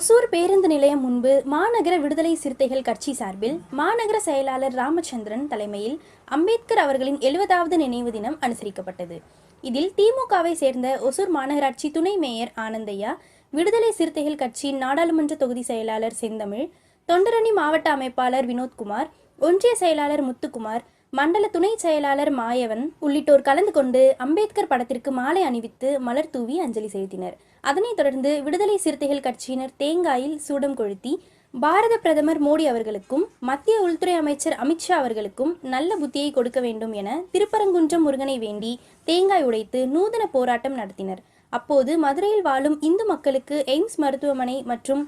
ஒசூர் பேருந்து நிலையம் முன்பு மாநகர விடுதலை சிறுத்தைகள் கட்சி சார்பில் மாநகர செயலாளர் ராமச்சந்திரன் தலைமையில் அம்பேத்கர் அவர்களின் எழுபதாவது நினைவு தினம் அனுசரிக்கப்பட்டது. இதில் திமுகவை சேர்ந்த ஒசூர் மாநகராட்சி துணை மேயர் ஆனந்தையா விடுதலை சிறுத்தைகள் கட்சியின் நாடாளுமன்ற தொகுதி செயலாளர் செந்தமிழ் தொண்டரணி மாவட்ட அமைப்பாளர் வினோத்குமார் ஒன்றிய செயலாளர் முத்துக்குமார் மண்டல துணை செயலாளர் மாயவன் உள்ளிட்டோர் கலந்து கொண்டு அம்பேத்கர் படத்திற்கு மாலை அணிவித்து மலர் தூவி அஞ்சலி செலுத்தினர். அதனைத் தொடர்ந்து விடுதலை சிறுத்தைகள் கட்சியினர் தேங்காயில் சூடம் கொளுத்தி பாரத பிரதமர் மோடி அவர்களுக்கும் மத்திய உள்துறை அமைச்சர் அமித்ஷா அவர்களுக்கும் நல்ல புத்தியை கொடுக்க வேண்டும் என திருப்பரங்குன்றம் முருகனை வேண்டி தேங்காய் உடைத்து நூதன போராட்டம் நடத்தினர். அப்போது மதுரையில் வாழும் இந்து மக்களுக்கு எய்ம்ஸ் மருத்துவமனை மற்றும்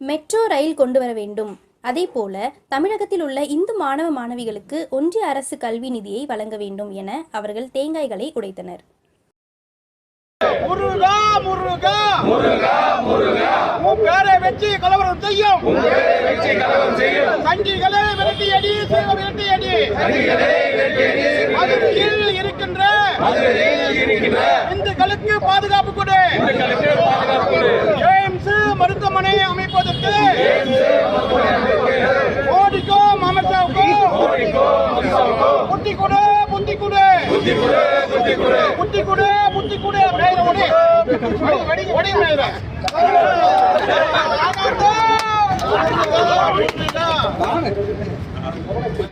மெட்ரோ ரயில் கொண்டு வர வேண்டும். அதேபோல தமிழகத்தில் உள்ள இந்து மாணவ மாணவிகளுக்கு ஒன்றிய அரசு கல்வி நிதியை வழங்க வேண்டும் என அவர்கள் தேங்காய்களை உடைத்தனர். முருகா முருகா! முருகா முருகா! உன் கொடு புத்தி கொடு. புத்தி கொடு மேல ஓடி ஓடி ஓடி மேல.